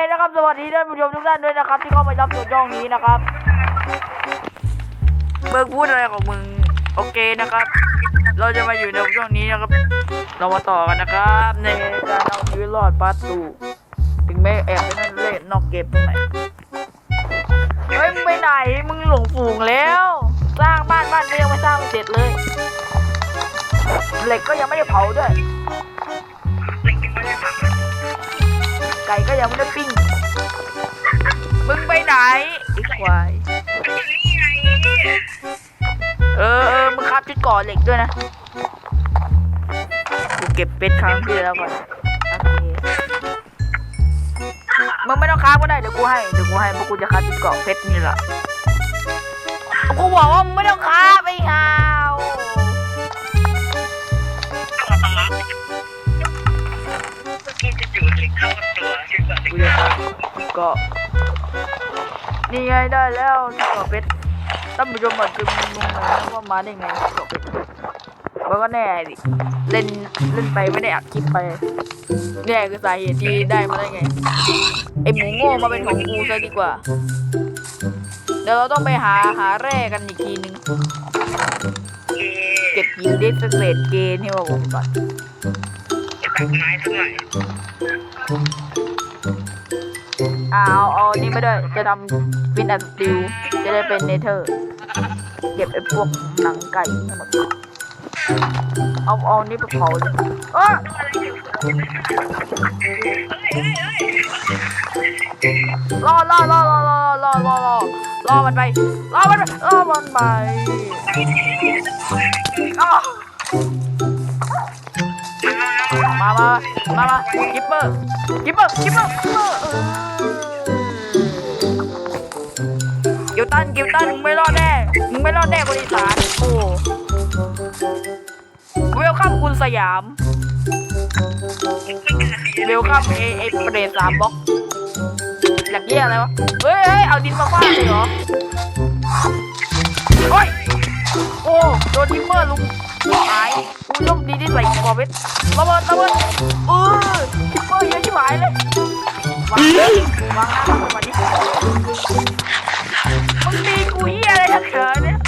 คนะครับ สวัสดีท่านผู้ชมทุกท่านด้วยนะครับ ที่เข้ามารับชมช่องนี้นะครับมึงพูดอะไรของมึงโอเคนะครับ เราจะมาอยู่ในช่วงนี้นะครับ เรามาต่อกันนะครับในการเอาชีวิตรอดปาตูถึงแม้แอบไปนั่นเล่นนอกเก็บตรงไหนเฮ้ยมึงไปไหนมึงหลงฝูงแล้ว สร้างบ้านบ้านก็ยังไม่สร้างเสร็จเลยเหล็กก็ยังไม่ได้เผาด้วยไไก่ก็ยังไม่ได้ปิ้ง มึงไปไหนไอ้ควาย เออเออมึงครับชุดก่อเหล็กด้วยนะ กูเก็บเป็ดครั้งที่แล้วก่อนโอเคมึงไม่ต้องค้าบก็ได้เดี๋ยวกูให้ เดี๋ยวกูให้เพราะกูจะคาบชุดเกาะเพชรนี่แหละ กูบอกว่ามึงไม่ต้องค้าบไปหา กาะนี่ไงได้แล้วชุดเกาะเพชรท่านผู้ชมอาจจะงงๆนะว่ามาได้ไงเกาะเพชรมันก็แน่ดิเล่นเล่นไปไม่ได้อัดคลิปไปเนี่ยคือสาเหตุที่ได้มาได้ไงไอหมูโง่มาเป็นของกูซะดีกว่า เดี๋ยวเราต้องไปหาหาแร่กันอีกทีนึงเก็บหินดิสเศษเกนให้ว่าผมก่อนตัดไม้สักหน่อย เอาเอาอันนี่ไปด้วยจะทำฟินอัดสติลจะได้เป็นเนเธอร์ เก็บไอ้พวกหนังไก่ให้หมดเอาเอานี่ไปเผาเลยเอ้อรอรอรอรอรอรอรอรอรอมันไปรอมันไปรอมันไปมามามามากิปเปอร์กิปเปอร์กิปเปอร์ กิวตันกิวตันมึงไม่รอดแน่มึงไม่รอดแน่บริษัทโอ้เวลคัมคุณสยาม เวลคัมเอเอเปรตสามบล็อกหลักเยี่ยอะไรวะ เฮ้ยเฮ้ยเอาดินมาฟาดเลยเหรอโอ้ยโอ้โดนทิมเมอร์ลุงหายกูโชคดีที่ใส่กอเพชระเบิดระเบิดเออทิมเมอร์เยอะชิบหายเลยวางวางหน้ามันมาดิ มึงตีกูเหี้ยอะไรทักเถอะเนี่ย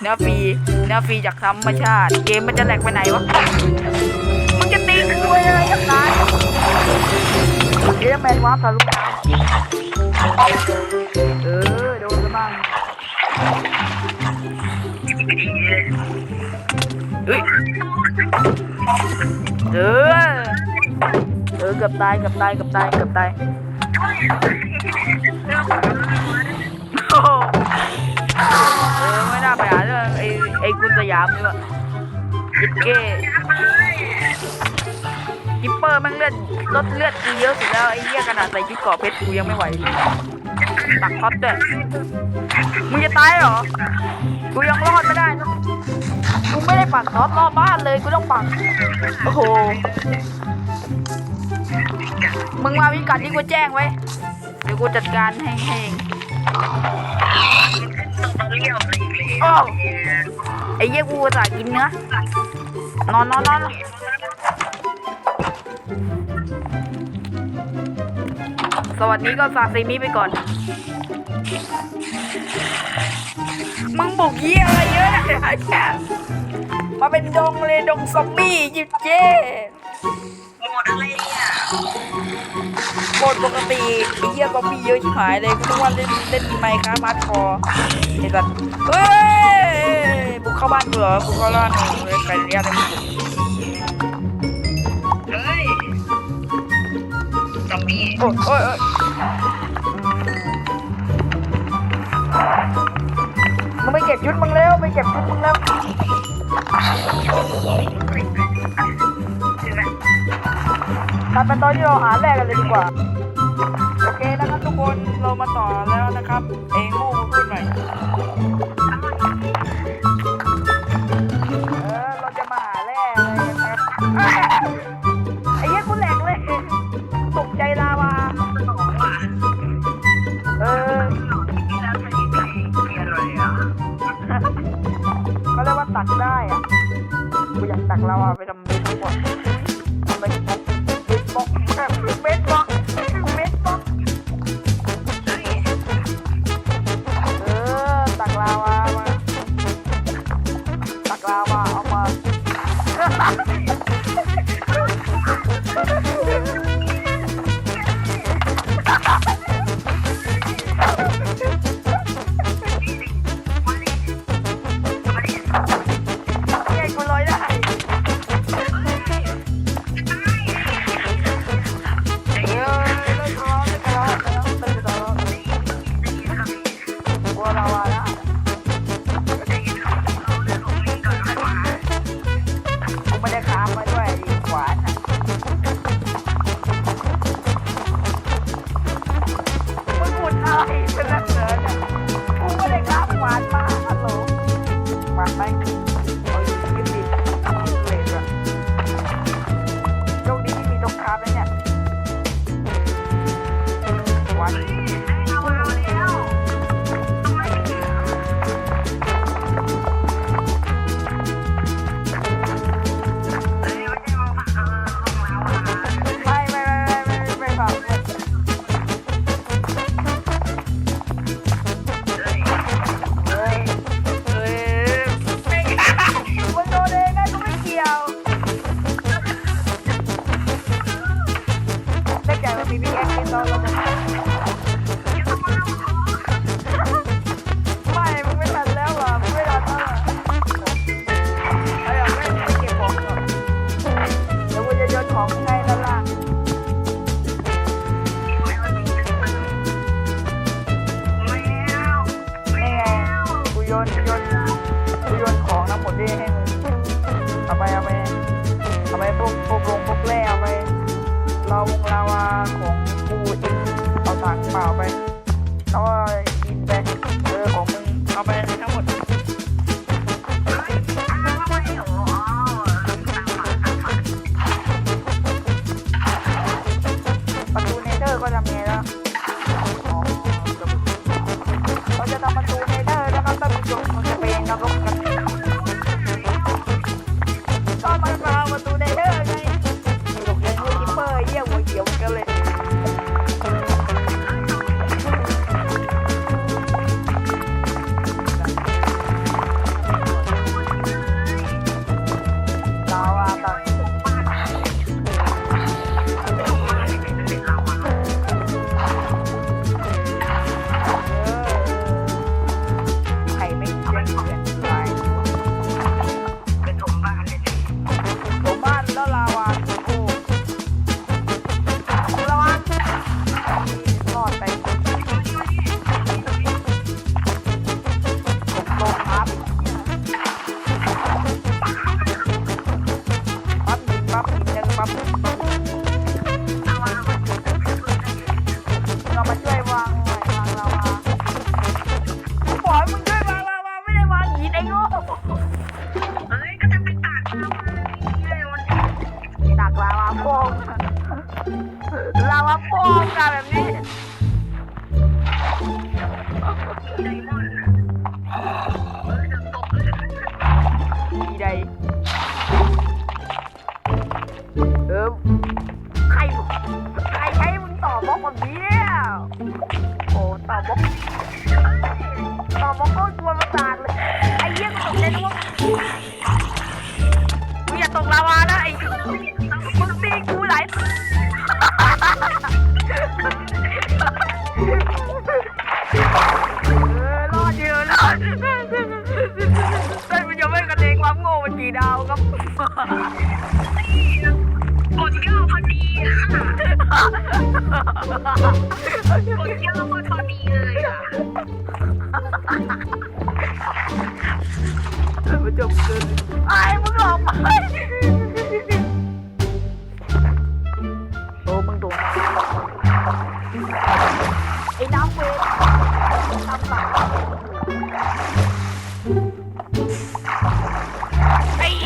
เนื้อฟรีเนื้อฟรีจากธรรมชาติ เกมมันจะแหลกไปไหนวะ มึงจะตีกูอะไรกันนะเอ๊ะแมนวาร์ปทะลุน้ำเออ โดนซะบ้างเฮ้ยเออเออเกือบตายเกือบตายเกือบตายเกือบตาย โอ้โหเออไม่น่าไปหาเรื่องไอ้ไอ้กุลสยามเลยว่ะยิดเก้กิปเปอร์แมันเลือดลดเลือดกูเยอะสุดแล้วไอ้เหี้ยขนาดใส่ชุดเกราะเพชรกูยังไม่ไหวเลยตักท็อตด้วยมึงจะตายเหรอ กูยังรอดไม่ได้นะกูไม่ได้ปักท็อตรอบบ้านเลย กูต้องปัก โอ้โห มึงมาพิกัดที่กูแจ้งไว้ เดี๋ยวกูจัดการให้ให้เองต้องเรียบเลยเลยอ้าวไอ้เหี้ยกูอุตส่าห์กินเนื้อนอนนอนนอนสวัสดีก็ซาซิมิไปก่อน มึงบุกเยี่ยอะไรเยอะนะแค่มาเป็นดงเลยดงซอมบี้ยิบเจ้หมดอะไรเนี่ย หมดปกติไอ้เยี่ยซอมบี้เยอะชิบหายเลยกูต้งว่าเล่นเล่นไมค์ครับมาร์คอไอ้สัสเฮ้ยบุกเข้าบ้านกูเหรอบุกเข้าบ้านกูเลยใครอนุญาตให้มึงบุกเฮ้ยซอมบี้โอ้ยโอ้ยโอ้ยมึงไปเก็บชุดมึงแล้วไปเก็บชุดมึงแล้วมตัดเป็นตอนที่เราหาแรกกันเลยดีกว่า คนเรามาต่อแล้วนะครับ เองโง่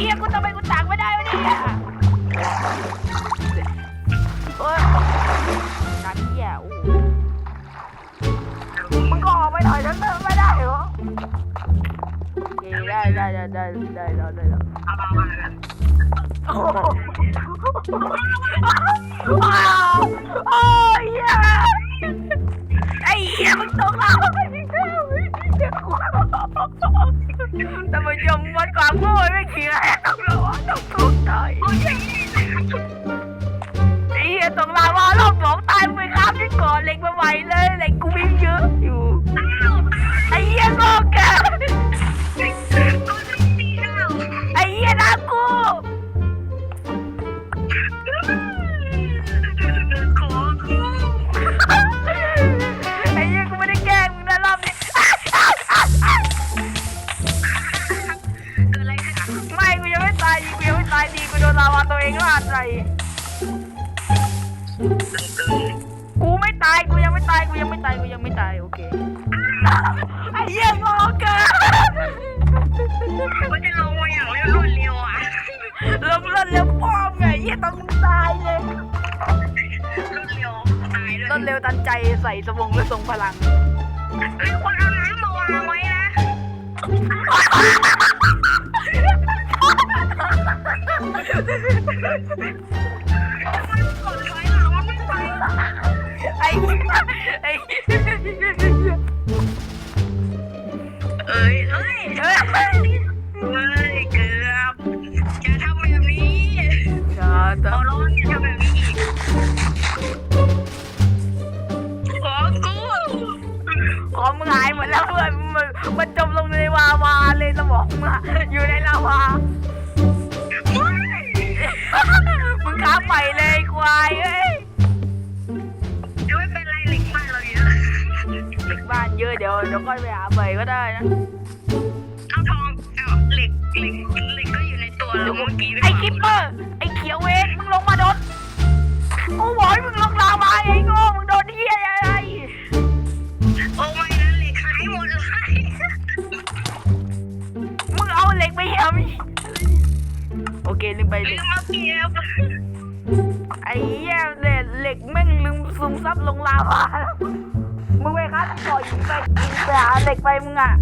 เหี้ยกูทำไมกูตักไม่ได้วะเนี่ยเอ้ยนักเหี้ยโอ้โหมึงก็ออกไปหน่อยฉันเดินไม่ได้เหรอโอเคได้ได้ได้ได้ได้ได้ได้ได้โอ้โห ยมวัดความโง่ไม่เขียนตกเราอะตกทุกตายไอ้เหี้ยตกลาวารอบสองตายไปข้ามที่ก่อนเหล็กมาไหวเลยเหล็กกูมีเยอะอยู่ไอ้เหี้ยโง่แก ตัวเองลาดใส่กูไม่ตาย กูยังไม่ตาย กูยังไม่ตาย กูยังไม่ตาย โอเค ไอ้เหี้ยโง่เกินมันจะลงมาอย่างรวดเร็วอะลงเลือดเร็วพ่อมไงเหี้ยต้องตายเลย รวดเร็วตายเลยรถเร็วตันใจใส่สบงและทรงพลังเฮ้ยคนเอาน้ำมาวางไว้นะ ไอ้เหี้ยไอ้เหี้ยเอ้ยเอ้ยเอ้ยเฮ้ยเกือบอย่าทำแบบนี้อย่าทำร้องอย่าทำแบบนี้อีกขอกูของมึงหายหมดแล้วเพื่อนมันมันจมลงในวาวาเลยสมองมึงอะอยู่ในลาวา มึงค้าไปเลยควายเอ้ยจะไม่เป็นไรเหล็กบ้านเราเยอะเด็กบ้านเยอะเดี๋ยวเดี๋ยวค่อยไปหาใหม่ก็ได้นะเอาทองเอาเหล็กเหล็กเหล็กก็อยู่ในตัวเราเมื่อกี้ไอ้คิปเปอร์ไอ้เขียวเวนมึงลงมาโดนกูบอกให้มึงลงลาวาไอ้โง่มึงโดนที่อะไรโอ้ไม่นะเหล็กหายหมดเลยมึงเอาเหล็กไปเหี่ยวโอเคลืมไปเหลืล็กมมาเก็บ ไอ้เหี้ยเหล็กเหล็กแม่งลืมซึมซับลงลาวาแล้วมึงไปครับก่อยิงไปยิงไปหาเหล็กไปมึงอะ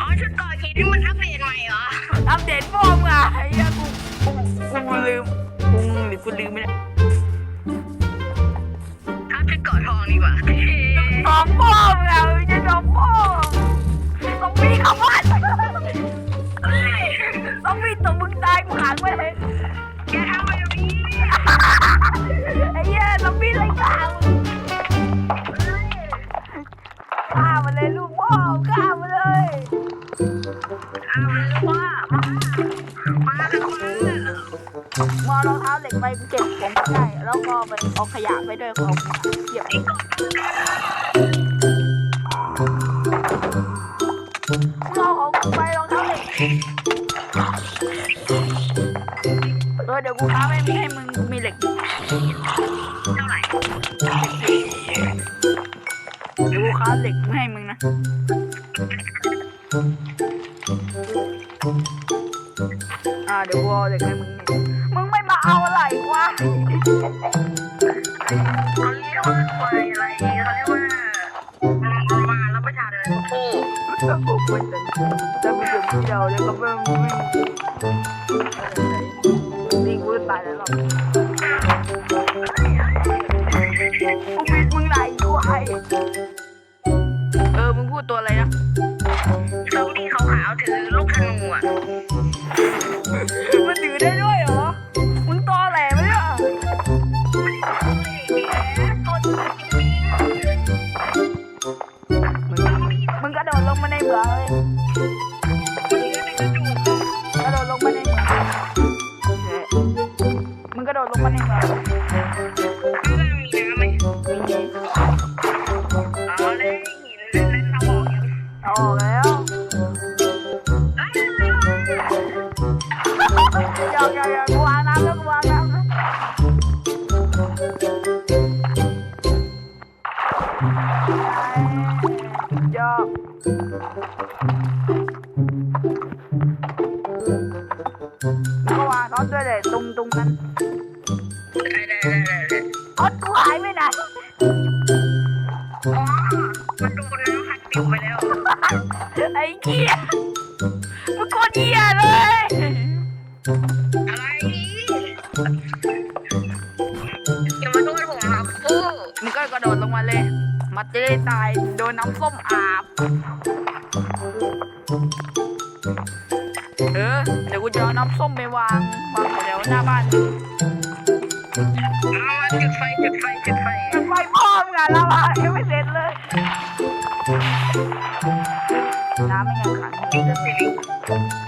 อ๋อชุดก่อคิดที่มันอัปเดตใหม่เหรอ อัปเดตฟอร์มอะไอ้เหี้ยกูกูกูลืมกูหรือกูลืมไม่ได้ถ้าชุดก่อทองดีกว่าเท่สองฟอร์มอะไม่ใช่สองฟอร์มต้องมีคำว่า ด้วยของเก็บเราของกูไปรองเท้าเหล็กเออเดี๋ยวกูค้าไม่ให้มึงมีเหล็กเท่าไหร่เดี๋ยวกูค้าเหล็กให้มึงนะอ่าเดี๋ยวกูเอาเหล็กให้มึงมึงไม่มาเอาอะไรวะ Thank you. rồi กระโดดลงไปในเหมืองมึงกระโดดลงไปในเหมืองเอาเลยหินเล่นเล่นเอาออกอยู่เอาออกแล้วหยอกหยอกหยอกกูวางน้ำแล้วกูวางน้ำแล้วหยอก Thank you. อนเอามาจุดไฟจุดไฟจุดไฟจุดไฟพร้อมกันแล้วอะยังไม่เสร็จเลย น้ำไม่ยังขังอยู่เลย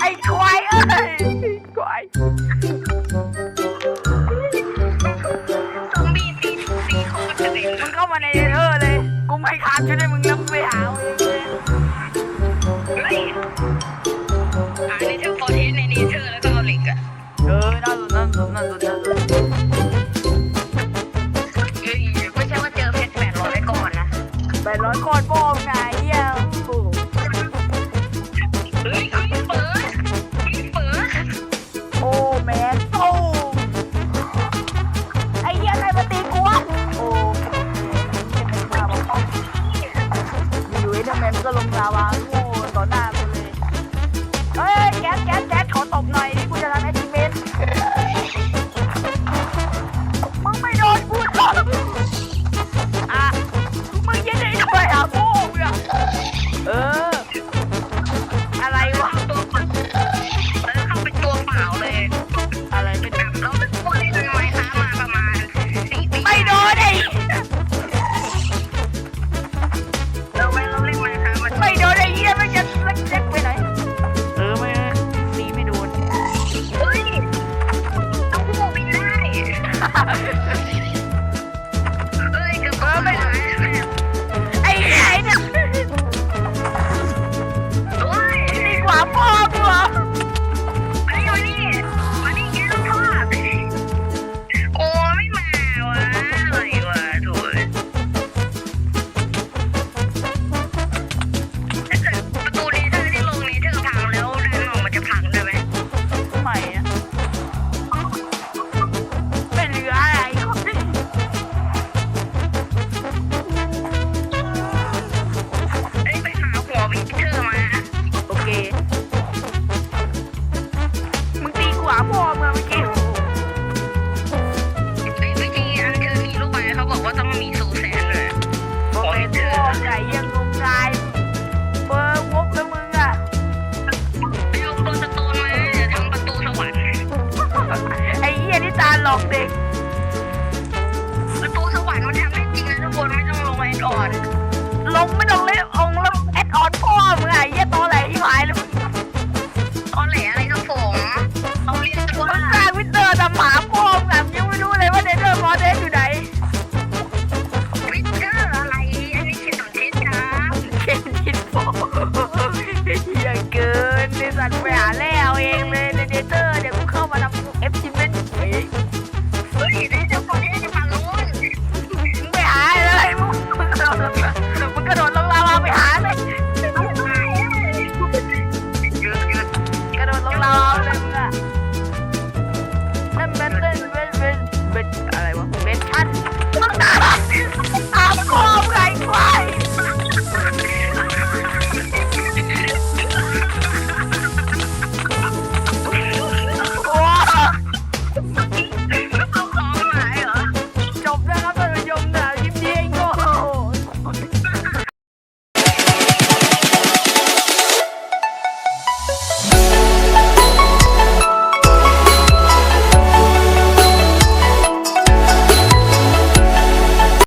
ไอ้ควายเอ้ยควายซอมบี้ตีตีเขาก็จะเด็นมึมาในเธอเลย กูไม่ขาดช่วยด้มึง on.